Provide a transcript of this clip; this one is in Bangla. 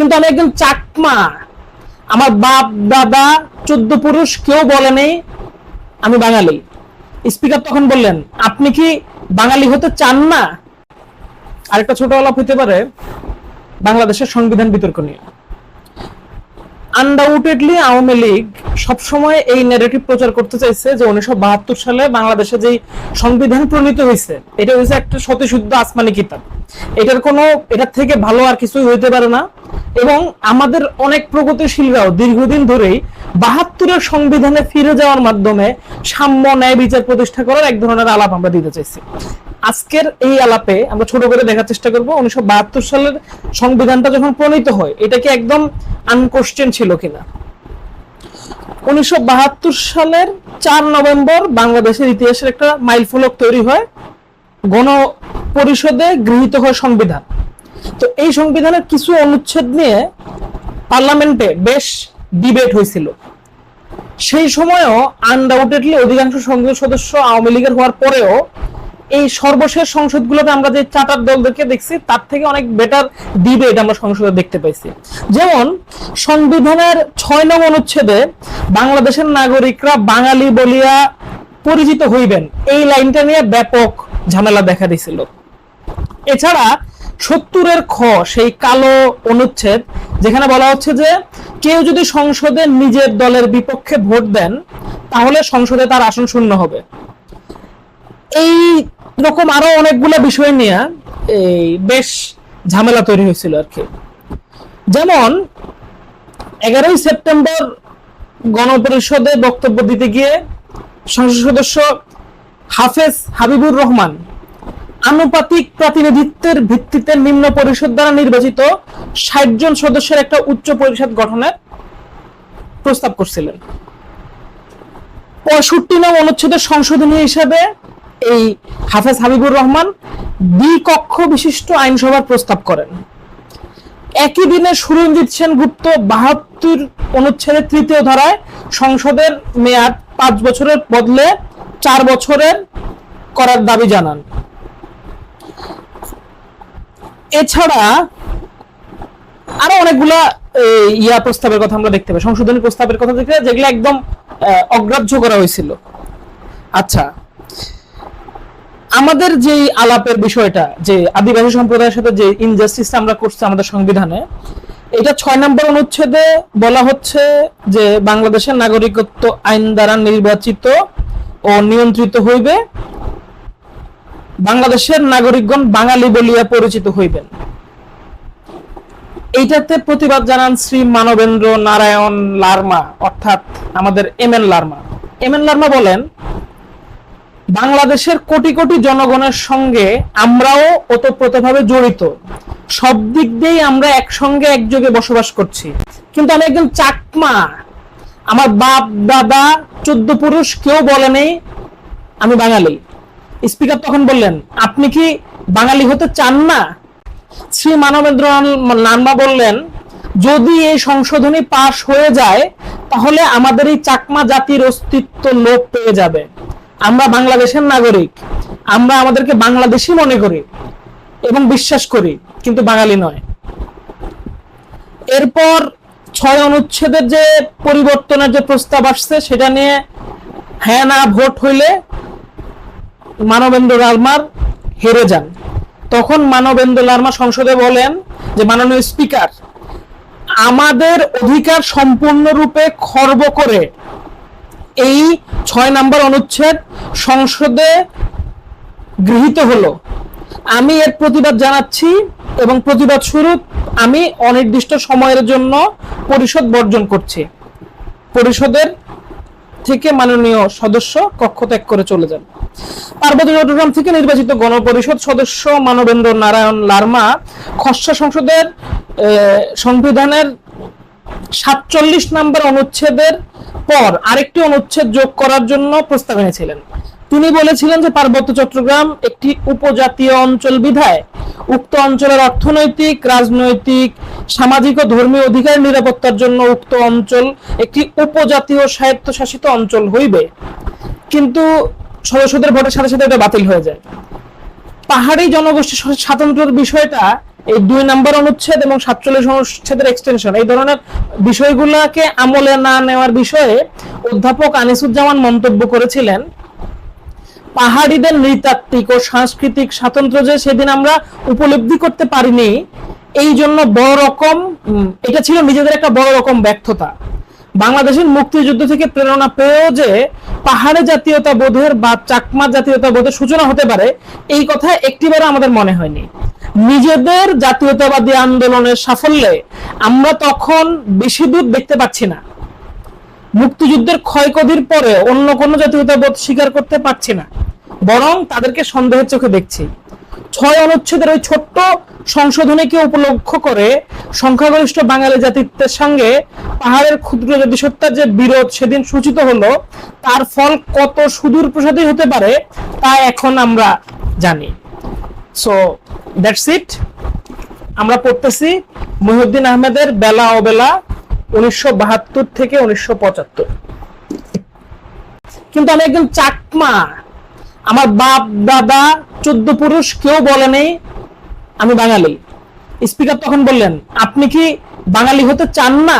কিন্তু আমি একজন চাকমা। আমার বাপ, দাদা, চোদ্দ পুরুষ, কেউ বলেনি আমি বাঙালি। স্পিকার তখন বললেন, আপনি কি বাঙালি হতে চান না? আরেকটা ছোট আলাপ হতে পারে, বাংলাদেশের সংবিধান বিতর্ক নিয়ে। আনডাউটেডলি আওয়ামী লীগ সবসময় এই ন্যারেটিভ প্রচার করতে চাইছে যে উনিশশো বাহাত্তর সালে বাংলাদেশে যেই সংবিধান প্রণীত হয়েছে এটা হয়েছে একটা সতীশুদ্ধ আসমানি কিতাব। এটার কোনো, এটার থেকে ভালো আর কিছুই হইতে পারে না। এবং আমাদের অনেক প্রগতিশীলরাও দীর্ঘদিন ধরেই বাহাত্তরের সংবিধানে ফিরে যাওয়ার মাধ্যমে সাম্য ন্যায় বিচার প্রতিষ্ঠা করার এক ধরনের আলাপ আমরা দিতে চাইছি। আজকের এই আলাপে আমরা ছোট করে দেখার চেষ্টা করব, উনিশশো সালের সংবিধানটা যখন প্রণীত হয়, এটা কি একদম আনকোশ্চেন ছিল কিনা? উনিশশো বাহাত্তর সালের চার নভেম্বর বাংলাদেশের ইতিহাসের একটা মাইলফলক তৈরি হয় গণ পরিষদে গৃহীত হয় সংবিধান। তো এই সংবিধানের কিছু অনুচ্ছেদ নিয়ে পার্লামেন্টে বেশ ডিবেট হয়েছিল। সেই সময়ও আনডাউটেডলি অধিকাংশ সংসদ সদস্য আওয়ামী লীগের হওয়ার পরেও এই সর্বশেষ সংসদগুলোতে আমরা যে চার্টার দলদেরকে দেখছি, তার থেকে অনেক বেটার ডিবেট আমরা সংসদে দেখতে পাইছি। যেমন, সংবিধানের ছয় নং অনুচ্ছেদে বাংলাদেশের নাগরিকরা বাঙালি বলিয়া পরিচিত হইবেন। এই লাইনটা নিয়ে ব্যাপক ঝামেলা দেখা দিছিল। এছাড়া সত্তরের খ, সেই কালো অনুচ্ছেদ, যেখানে বলা হচ্ছে যে কেউ যদি সংসদে নিজের দলের বিপক্ষে ভোট দেন, তাহলে সংসদে তার আসন শূন্য হবে। এই রকম আরও অনেকগুলো বিষয় নিয়ে এই বেশ ঝামেলা তৈরি হয়েছিল আর কি। যেমন, এগারোই সেপ্টেম্বর গণপরিষদে বক্তব্য দিতে গিয়ে সংসদ সদস্য হাফেজ হাবিবুর রহমান আনুপাতিক প্রতিনিধিত্বের ভিত্তিতে নিম্ন পরিষদ দ্বারা নির্বাচিত ষাট জন সদস্যের একটা উচ্চ পরিষদ গঠনের প্রস্তাব করছিলেন। পঁয়ষট্টি নং অনুচ্ছেদের সংশোধনী হিসেবে এই হাফেজ হাবিবুর রহমান দ্বি কক্ষ বিশিষ্ট আইনসভার প্রস্তাব করেন। একই দিনে সুরঞ্জিত সেনগুপ্ত বাহাত্তর অনুচ্ছেদের তৃতীয় ধারায় সংসদের মেয়াদ পাঁচ বছরের বদলে চার বছরের করার দাবি জানান। এছাড়া আরও অনেকগুলা ইয়া প্রস্তাবের কথা আমরা দেখতে পাই সংশোধনী প্রস্তাবের কথা দেখতে পাই, যেগুলো একদম অগ্রাহ্য করা হয়েছিল। আচ্ছা আমাদের যে আলাপের বিষয়টা যে আদিবাসী সম্প্রদায়ের সাথে যে ইনজাস্টিসটা আমরা করছি আমাদের সংবিধানে এটা ছয় নম্বর অনুচ্ছেদে বলা হচ্ছে যে বাংলাদেশের নাগরিকত্ব আইন দ্বারা নির্বাচিত ও নিয়ন্ত্রিত হইবে। বাংলাদেশের নাগরিকগণ বাঙালি বলিয়া পরিচিত হইবেন। এইটাতে প্রতিবাদ জানান শ্রী মানবেন্দ্র নারায়ণ লার্মা, অর্থাৎ আমাদের M N Larma. M N Larma বলেন, বাংলাদেশের কোটি কোটি জনগণের সঙ্গে আমরাও ওতপ্রোতভাবে জড়িত। সব দিক দিয়েই আমরা একসঙ্গে একযোগে বসবাস করছি। কিন্তু আমি একজন চাকমা। আমার বাপ, দাদা, চোদ্দ পুরুষ কেউ বলেনি আমি বাঙালি। স্পিকার তখন বললেন, আপনি কি বাঙালি হতে চান না? শ্রী মানবেন্দ্র নান্মা বললেন, যদি এই সংশোধনী পাশ হয়ে যায়, তাহলে আমাদের এই চাকমা জাতির অস্তিত্ব লোপ পেয়ে যাবে। আমরা বাংলাদেশের নাগরিক। আমরা আমাদেরকে বাংলাদেশি মনে করি এবং বিশ্বাস করি, কিন্তু বাঙালি নয়। এরপর ছয় অনুচ্ছেদের যে পরিবর্তনের যে প্রস্তাব আসছে, সেটা নিয়ে হ্যাঁ না, ভোট হইলে মানবেন্দ্র লালমার হেরে যান। তখন মানবেন্দ্র লালমা সংসদে বলেন যে, মাননীয় স্পিকার, আমাদের অধিকার সম্পূর্ণরূপে খর্ব করে এই ছয় নম্বর অনুচ্ছেদ সংসদে গৃহীত হলো। আমি এর প্রতিবাদ জানাচ্ছি এবং প্রতিবাদ স্বরূপ আমি অনির্দিষ্ট সময়ের জন্য পরিষদ বর্জন করছি। পরিষদের থেকে মাননীয় সদস্য কক্ষ ত্যাগ করে চলে যান। পার্বতী চট্টগ্রাম থেকে নির্বাচিত গণপরিষদ সদস্য মানবেন্দ্র নারায়ণ লার্মা খসড়া সংসদের সংবিধানের সাতচল্লিশ নম্বর অনুচ্ছেদের পর আরেকটি অনুচ্ছেদ যোগ করার জন্য প্রস্তাব এনেছিলেন। তিনি বলেছিলেন যে পার্বত্য চট্টগ্রাম একটি উপজাতীয় অঞ্চল বিধায় উক্ত অঞ্চলের অর্থনৈতিক, রাজনৈতিক, সামাজিক ও ধর্মীয় অধিকার নিরাপত্তার জন্য উক্ত অঞ্চল একটি উপজাতীয় স্বায়ত্তশাসিত অঞ্চল হইবে। কিন্তু সদস্যদের ভোটের সাথে সাথে এটা বাতিল হয়ে যায়। পাহাড়ি জনগোষ্ঠী স্বাতন্ত্র্যের বিষয়টা এই দুই নম্বর অনুচ্ছেদ এবং সাতচল্লিশ অনুচ্ছেদের এক্সটেনশন এই ধরনের বিষয়গুলোকে আমলে না নেওয়ার বিষয়ে অধ্যাপক আনিসুজ্জামান মন্তব্য করেছিলেন, পাহাড়িদের নৃতাত্ত্বিক ও সাংস্কৃতিক স্বাতন্ত্র্য যে সেদিন আমরা উপলব্ধি করতে পারিনি, এই জন্য বড় রকম এটা ছিল নিজেদের একটা বড় রকম ব্যর্থতা। বাংলাদেশের মুক্তিযুদ্ধ থেকে প্রেরণা পেয়েও যে পাহাড়ে জাতীয়তা বোধের বা চাকমা জাতীয়তা বোধের সূচনা হতে পারে, এই কথা একটিবারও আমাদের মনে হয়নি। নিজেদের জাতীয়তাবাদী আন্দোলনের সাফল্যে আমরা তখন বেশি দূর দেখতে পাচ্ছি না। মুক্তিযুদ্ধের ক্ষয়ক্ষতির পরে অন্য কোনো জাতীয়তাবোধ স্বীকার করতে পারছি না, বরং তাদেরকে সন্দেহের চোখে দেখছি। ছয় অনুচ্ছেদের ওই ছোট্ট সংশোধনীকে উপলক্ষ করে সংখ্যাগরিষ্ঠ বাঙালি জাতিত্বের সঙ্গে পাহাড়ের ক্ষুদ্র জাতিসত্তার যে বিরোধ সেদিন সূচিত হলো, তার ফল কত সুদূর প্রসাদী হতে পারে, তা এখন আমরা জানি। সো দ্যাটস ইট আমরা পড়তেছি মহিউদ্দিন আহমেদের বেলা অবেলা উনিশশো বাহাত্তর থেকে উনিশশো পঁচাত্তর। কিন্তু আমি একজন চাকমা। আমার বাপ, দাদা চোদ্দ পুরুষ কেউ বলে নেই, আমি বাঙালি। স্পিকার তখন বললেন, আপনি কি বাঙালি হতে চান না?